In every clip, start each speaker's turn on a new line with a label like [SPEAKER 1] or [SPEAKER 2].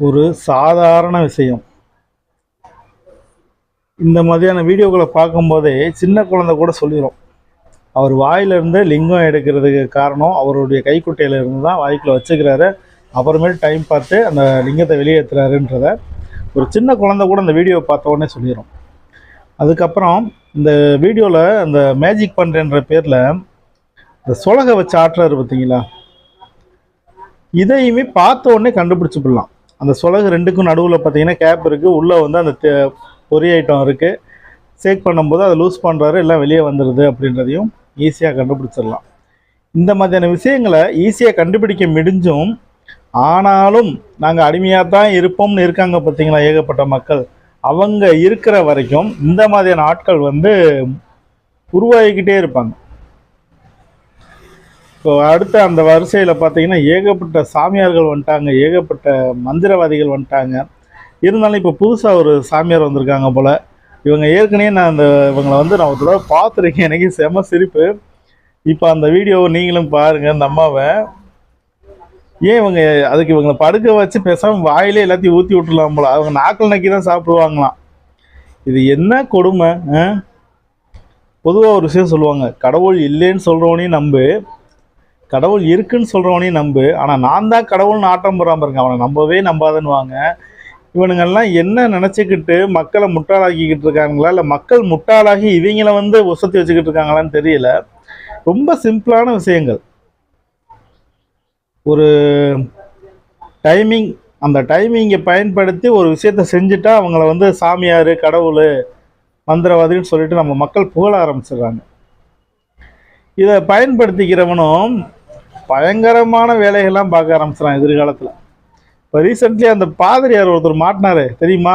[SPEAKER 1] ஒரு சாதாரண விஷயம். இந்த மாதிரியான வீடியோக்களை பார்க்கும்போதே சின்ன குழந்தை கூட சொல்லிடும் அவர் வாயிலிருந்து லிங்கம் எடுக்கிறதுக்கு காரணம் அவருடைய கைக்குட்டையிலிருந்து தான் வாய்க்குள்ள வச்சுக்கிறாரு. அப்புறமேட்டு டைம் பார்த்து அந்த லிங்கத்தை வெளியேற்றுறாருன்றத ஒரு சின்ன குழந்தை கூட அந்த வீடியோவை பார்த்த உடனே சொல்லிடும் அதுக்கப்புறம் இந்த வீடியோவில் அந்த மேஜிக் பண்ணுறேன்ற பேரில் இந்த சொலகை வச்சு ஆட்டுறாரு பார்த்தீங்களா இதையுமே பார்த்த உடனே கண்டுபிடிச்சிடலாம் அந்த சொலகு ரெண்டுக்கும் நடுவில் பார்த்தீங்கன்னா கேப் இருக்குது உள்ளே வந்து அந்த தே- பொரி ஐட்டம் இருக்குது சேக் பண்ணும்போது அதை லூஸ் பண்ணுறாரு எல்லாம் வெளியே வந்துடுது அப்படின்றதையும் ஈஸியாக கண்டுபிடிச்சிடலாம். இந்த மாதிரியான விஷயங்களை ஈஸியாக கண்டுபிடிக்க முடிஞ்சும் ஆனாலும் நாங்கள் அடிமையாக தான் இருப்போம்னு இருக்காங்க பார்த்தீங்களா ஏகப்பட்ட மக்கள். அவங்க இருக்கிற வரைக்கும் இந்த மாதிரியான ஆட்கள் வந்து உருவாகிக்கிட்டே இருப்பாங்க. இப்போ அடுத்த அந்த வரிசையில் பார்த்தீங்கன்னா ஏகப்பட்ட சாமியார்கள் வந்துட்டாங்க ஏகப்பட்ட மந்திரவாதிகள் வந்துட்டாங்க. இருந்தாலும் இப்போ புதுசாக ஒரு சாமியார் வந்திருக்காங்க போல். இவங்க ஏற்கனவே நான் அந்த இவங்களை வந்து நான் ஒரு தடவை பார்த்துருக்கேன். எனக்கு செம சிரிப்பு. இப்போ அந்த வீடியோவை நீங்களும் பாருங்கள் அந்த அம்மாவை. ஏன் இவங்க அதுக்கு இவங்களை படுக்க வச்சு பேசாமல் வாயிலே எல்லாத்தையும் ஊற்றி விட்டுலாம் போல. அவங்க நாக்கில் நக்கி தான் சாப்பிடுவாங்களாம். இது என்ன கொடுமை பொதுவாக ஒரு விஷயம் சொல்லுவாங்க கடவுள் இல்லைன்னு சொல்கிறவனையும் நம்பு. கடவுள் இருக்குன்னு சொல்கிறவனையும் நம்பு. ஆனால் நான் தான் கடவுள்னு ஆட்டம் போடுறாம பாருங்க. அவனை நம்பவே நம்பாதன்னுவாங்க. இவனுங்கெல்லாம் என்ன நினச்சிக்கிட்டு மக்களை முட்டாளாக்கிக்கிட்டு இருக்காங்களா? இல்லை மக்கள் முட்டாளாகி இவங்கள வந்து உசத்தி வச்சுக்கிட்டு இருக்காங்களான்னு தெரியல. ரொம்ப சிம்பிளான விஷயங்கள். ஒரு டைமிங் அந்த டைமிங்கை பயன்படுத்தி ஒரு விஷயத்தை செஞ்சுட்டா அவங்கள வந்து சாமியார் கடவுள் மந்திரவாதின்னு சொல்லிட்டு நம்ம மக்கள் புகழ ஆரம்பிச்சிடுறாங்க. இதை பயன்படுத்திக்கிறவனும் பயங்கரமான வேலைகள்லாம் பார்க்க ஆரம்பிச்சிடான் எதிர்காலத்தில். இப்போ ரீசெண்ட்லி அந்த பாதிரியார் ஒருத்தர் மாட்டினாரு தெரியுமா?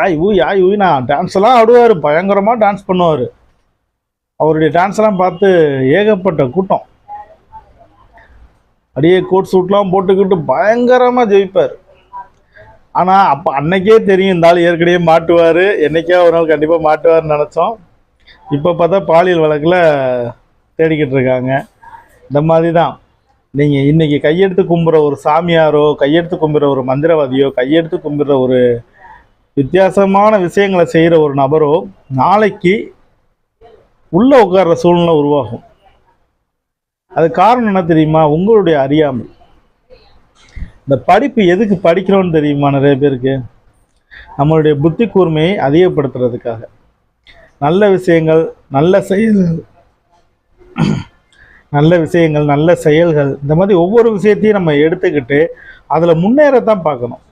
[SPEAKER 1] ஆய் ஊய் ஆய் ஊய் நான் டான்ஸ் எல்லாம் ஆடுவார் பயங்கரமாக டான்ஸ் பண்ணுவார். அவருடைய டான்ஸ் எல்லாம் பார்த்து ஏகப்பட்ட கூட்டம். அப்படியே கோட் சூட்லாம் போட்டுக்கிட்டு பயங்கரமாக ஜெயிப்பார். ஆனால் அப்போ அன்னைக்கே தெரியும் இந்த ஆள் ஏற்கனவே மாட்டுவார் என்றைக்கே ஒரு நாள் கண்டிப்பாக மாட்டுவார்னு நினச்சோம். இப்போ பார்த்தா பாலியல் வழக்கில் தேடிக்கிட்டு இருக்காங்க இந்த மாதிரி தான் நீங்கள் இன்றைக்கி கையெடுத்து கும்புற ஒரு சாமியாரோ கையெடுத்து கும்புற ஒரு மந்திரவாதியோ கையெடுத்து கும்புற ஒரு வித்தியாசமான விஷயங்களை செய்கிற ஒரு நபரோ நாளைக்கு உள்ளே உட்கார்ற சூழ்நிலை உருவாகும். அது காரணம் என்ன தெரியுமா? உங்களுடைய அறியாமை. இந்த படிப்பு எதுக்கு படிக்கிறோன்னு தெரியுமா நிறைய பேருக்கு? நம்மளுடைய புத்தி கூர்மையை அதிகப்படுத்துறதுக்காக. நல்ல விஷயங்கள் நல்ல செயல்கள் நல்ல விஷயங்கள் நல்ல செயல்கள் இந்த மாதிரி ஒவ்வொரு விஷயத்தையும் நம்ம எடுத்துக்கிட்டு அதில் முன்னேறத்தான் பார்க்கணும்.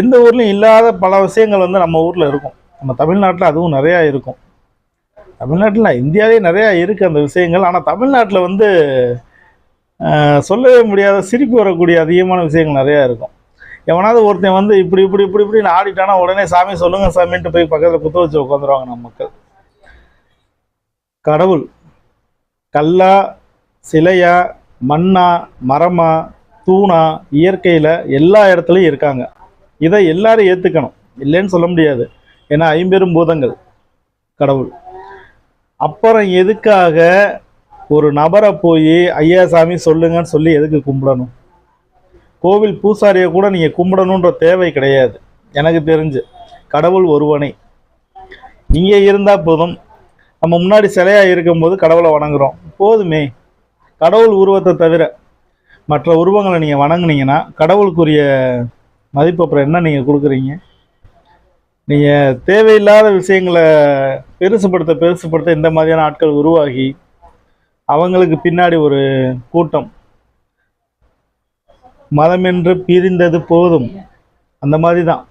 [SPEAKER 1] எந்த ஊர்லேயும் இல்லாத பல விஷயங்கள் வந்து நம்ம ஊரில் இருக்கும். நம்ம தமிழ்நாட்டில் அதுவும் நிறையா இருக்கும். தமிழ்நாட்டில் இந்தியாவிலேயே நிறையா இருக்குது அந்த விஷயங்கள். ஆனால் தமிழ்நாட்டில் வந்து சொல்லவே முடியாத சிரிப்பு வரக்கூடிய அதிகமான விஷயங்கள் நிறையா இருக்கும். எவனாவது ஒருத்தன் வந்து இப்படி இப்படி இப்படி இப்படி ஆடிட்டானா உடனே சாமி சொல்லுங்கள் சாமின்ட்டு போய் பக்கத்தில் குத்த வச்சு உட்காந்துருவாங்க நம்ம மக்கள். கடவுள் கல்லா சிலையா மண்ணா மரமா தூணா இயற்கையில் எல்லா இடத்துலையும் இருக்காங்க. இதை எல்லாரும் ஏற்றுக்கணும் இல்லைன்னு சொல்ல முடியாது. ஏன்னா ஐம்பெரும் பூதங்கள் கடவுள். அப்புறம் எதுக்காக ஒரு நபரை போய் ஐயா சாமி சொல்லுங்கன்னு சொல்லி எதுக்கு கும்பிடணும்? கோவில் பூசாரியை கூட நீங்கள் கும்பிடணுன்ற தேவை கிடையாது. எனக்கு தெரிஞ்சு. கடவுள் ஒருவனே. இங்கே இருந்தால் போதும். நம்ம முன்னாடி சிலையாக இருக்கும்போது கடவுளை வணங்குறோம். போதுமே. கடவுள் உருவத்தை தவிர மற்ற உருவங்களை நீங்கள் வணங்குனீங்கன்னா கடவுளுக்குரிய மதிப்பு அப்புறம் என்ன நீங்கள் கொடுக்குறீங்க? நீங்கள் தேவையில்லாத விஷயங்களை பெருசுப்படுத்த பெருசுப்படுத்த இந்த மாதிரியான ஆட்கள் உருவாகி அவங்களுக்கு பின்னாடி ஒரு கூட்டம். மதமென்று பிரிந்தது போதும். அந்த மாதிரி தான்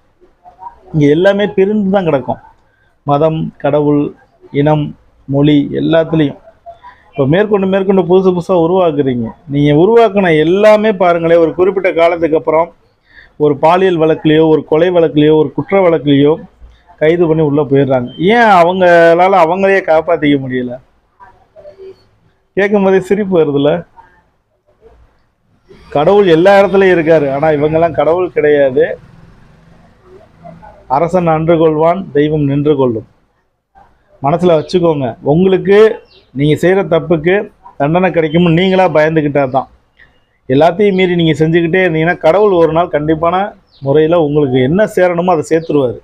[SPEAKER 1] இங்கே எல்லாமே பிரிந்து தான் கிடக்கும். மதம் கடவுள் இனம் மொழி எல்லாத்துலேயும். இப்போ மேற்கொண்டு மேற்கொண்டு புதுசு புதுசாக உருவாக்குறீங்க. நீங்கள் உருவாக்கின எல்லாமே பாருங்களேன் ஒரு குறிப்பிட்ட காலத்துக்கு அப்புறம் ஒரு பாலியல் வழக்குலையோ ஒரு கொலை வழக்குலையோ ஒரு குற்ற வழக்குலையோ கைது பண்ணி உள்ளே போயிடுறாங்க. ஏன் அவங்களால அவங்களையே காப்பாற்றிக்க முடியல? கேட்கும் போதே சிரிப்பு வருதுல்ல? கடவுள் எல்லா இடத்துலையும் இருக்காரு. ஆனால் இவங்கெல்லாம் கடவுள் கிடையாது. அரசன் அன்று கொள்வான் தெய்வம் நின்று கொள்ளும். மனசில் வச்சுக்கோங்க. உங்களுக்கு நீங்கள் செய்கிற தப்புக்கு தண்டனை கிடைக்கும்னு நீங்களாக பயந்துக்கிட்டா தான். எல்லாத்தையும் மீறி நீங்கள் செஞ்சுக்கிட்டே இருந்தீங்கன்னா கடவுள் ஒரு நாள் கண்டிப்பான முறையில் உங்களுக்கு என்ன சேரணுமோ அதை சேர்த்துருவார்.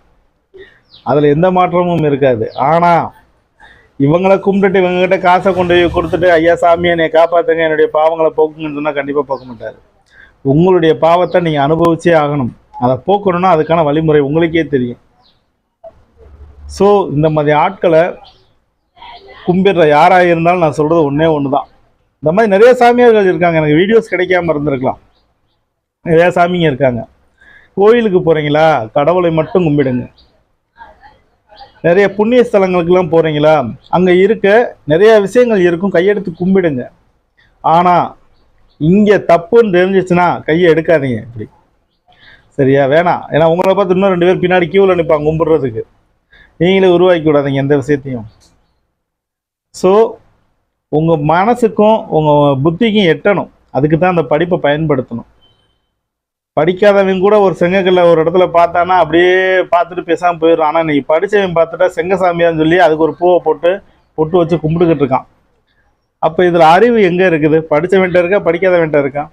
[SPEAKER 1] அதில் எந்த மாற்றமும் இருக்காது. ஆனால் இவங்களை கும்பிட்டுட்டு இவங்ககிட்ட காசை கொண்டு போய் கொடுத்துட்டு ஐயா சாமி என்னை காப்பாற்றுங்க என்னுடைய பாவங்களை போக்குங்கன்னு சொன்னால் கண்டிப்பாக போக்க மாட்டார். உங்களுடைய பாவத்தை நீங்கள் அனுபவிச்சே ஆகணும். அதை போக்கணும்னா அதுக்கான வழிமுறை உங்களுக்கே தெரியும். ஸோ இந்த மாதிரி ஆட்களை கும்பிடுற யாராக இருந்தாலும் நான் சொல்கிறது ஒன்றே ஒன்று தான் இந்த மாதிரி நிறைய சாமியார்கள் இருக்காங்க. எனக்கு வீடியோஸ் கிடைக்காம இருந்திருக்கலாம். நிறையா சாமிங்க இருக்காங்க. கோயிலுக்கு போகிறீங்களா கடவுளை மட்டும் கும்பிடுங்க. நிறைய புண்ணிய ஸ்தலங்களுக்கெல்லாம் போகிறீங்களா அங்கே இருக்க நிறைய விஷயங்கள் இருக்கும். கையெடுத்து கும்பிடுங்க. ஆனால் இங்கே தப்புன்னு தெரிஞ்சிச்சுன்னா கையை எடுக்காதீங்க இப்படி. சரியா? வேணாம். ஏன்னா உங்களை பார்த்து இன்னும் ரெண்டு பேர் பின்னாடி கியூவில் நிற்பாங்க கும்பிட்றதுக்கு. நீங்களே உருவாக்கி விடாதீங்க எந்த விஷயத்தையும். ஸோ உங்கள் மனசுக்கும் உங்கள் புத்திக்கும் எட்டணும். அதுக்கு தான் அந்த படிப்பை பயன்படுத்தணும். படிக்காதவன் கூட ஒரு செங்கக்கல்ல ஒரு இடத்துல பார்த்தானா அப்படியே பார்த்துட்டு பேசாமல் போயிடும் ஆனால் நீ படித்தவன் பார்த்துட்டா செங்கசாமியான்னு சொல்லி அதுக்கு ஒரு பூவை போட்டு பொட்டு வச்சு கும்பிட்டுக்கிட்டு இருக்கான். அப்போ இதில் அறிவு எங்கே இருக்குது? படித்தவன்ட்ட இருக்கா? படிக்காதவன்ட்ட இருக்கான்